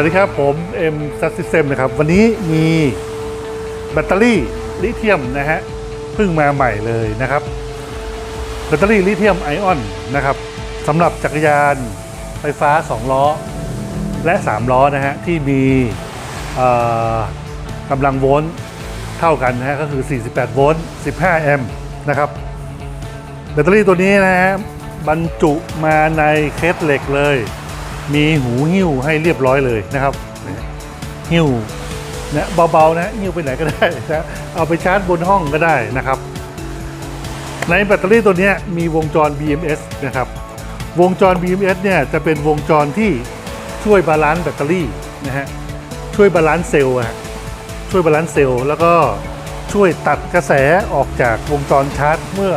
วัสดีครับผม M s a s System นะครับ วันนี้มีแบตเตอรี่ลิเธียมนะฮะเพิ่งมาใหม่เลยนะครับ แบตเตอรี่ลิเธียมไอออนนะครับสำหรับจักรยานไฟฟ้า 2 ล้อ และ 3 ล้อนะฮะที่มีกำลังโวลต์เท่ากันนะฮะก็คือ 48 โวลต์ 15 แอมป์นะครับ แบตเตอรี่ตัวนี้นะฮะบรรจุมาในเคสเหล็กเลย มีหูหิ้วให้เรียบร้อยเลยนะครับหิ้วนะเบาๆนะหิ้วไปไหนก็ได้นะเอาไปชาร์จบนห้องก็ได้นะครับ ในแบตเตอรี่ตัวนี้มีวงจร BMS นะครับ วงจร BMS เนี่ยจะเป็นวงจรที่ช่วยบาลานซ์แบตเตอรี่นะฮะช่วยบาลานซ์เซลล์อะฮะช่วยบาลานซ์เซลล์แล้วก็ช่วยตัดกระแสออกจากวงจรชาร์จเมื่อ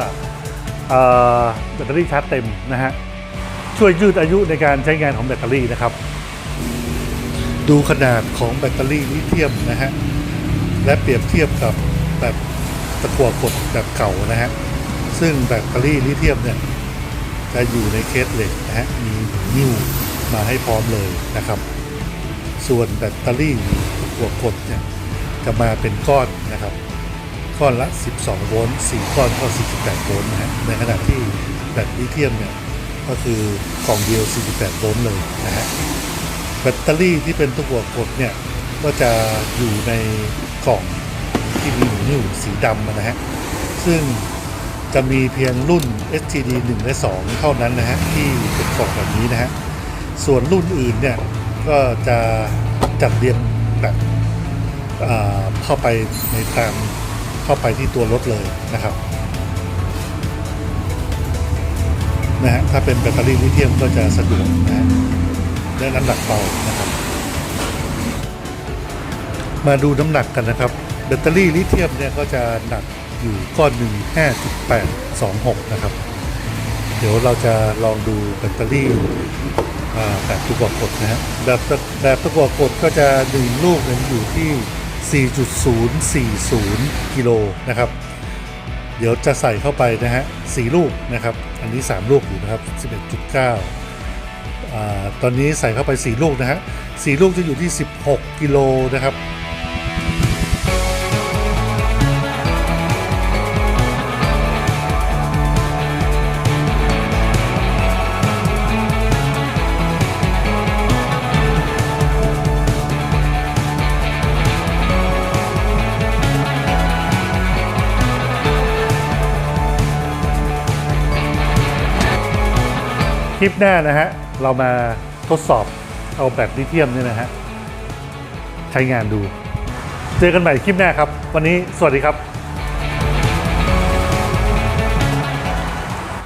อแบตเตอรี่ชาร์จเต็มนะฮะ ช่วยยืดอายุในการใช้งานของแบตเตอรี่นะครับ ดูขนาดของแบตเตอรี่ลิเธียมนะฮะและเปรียบเทียบกับแบบตะกั่วกดแบบเก่านะฮะซึ่งแบตเตอรี่ลิเธียมเนี่ยจะอยู่ในเคสเหล็กนะฮะมีนิ้วมาให้พร้อมเลยนะครับ ส่วนแบตเตอรี่ตะกั่วกดเนี่ยจะมาเป็นก้อนนะครับก้อนละ 12 โวลต์ 4 ก้อนก็ 48 โวลต์นะฮะในขณะที่แบตลิเธียมเนี่ย ก็คือกล่องเดียว 48 โวลต์เลยนะฮะแบตเตอรี่ที่เป็นตัวกดเนี่ย ก็จะอยู่ในกล่องที่มีหูนิ้วสีดำนะฮะ ซึ่งจะมีเพียงรุ่น STD 1 และ 2 เท่านั้นนะฮะ ที่เป็นกล่องแบบนี้นะฮะ ส่วนรุ่นอื่นเนี่ย ก็จะจัดเรียงแบบเข้าไปในตามเข้าไปที่ตัวรถเลยนะครับ นะฮะถ้าเป็นแบตเตอรี่ลิเธียมก็จะสะดวกนะฮะและน้ำหนักเบานะครับ มาดูน้ำหนักกันนะครับ แบตเตอรี่ลิเธียมเนี่ยก็จะหนักอยู่ก้อนหนึ่ง5.826 นะครับ เดี๋ยวเราจะลองดูแบตเตอรี่แบบตะกัวกดนะฮะแบบแบบตะกัวกดก็จะดึงลูกนี่ยอยู่ที่ 4.040 กิโลนะครับ เดี๋ยวจะใส่เข้าไปนะฮะสี่ลูกนะครับ อันนี้ 3 ลูกอยู่นะครับ11.9อ่าตอนนี้ใส่เข้าไป 4 ลูกนะฮะสี่ลูกจะอยู่ที่ 16 กิโลนะครับ ลิปหน้านะฮะ เรามาทดสอบเอาแบตลิเธียมเนี่ยนะฮะ ใช้งานดู เจอกันใหม่คลิปหน้าครับ วันนี้สวัสดีครับ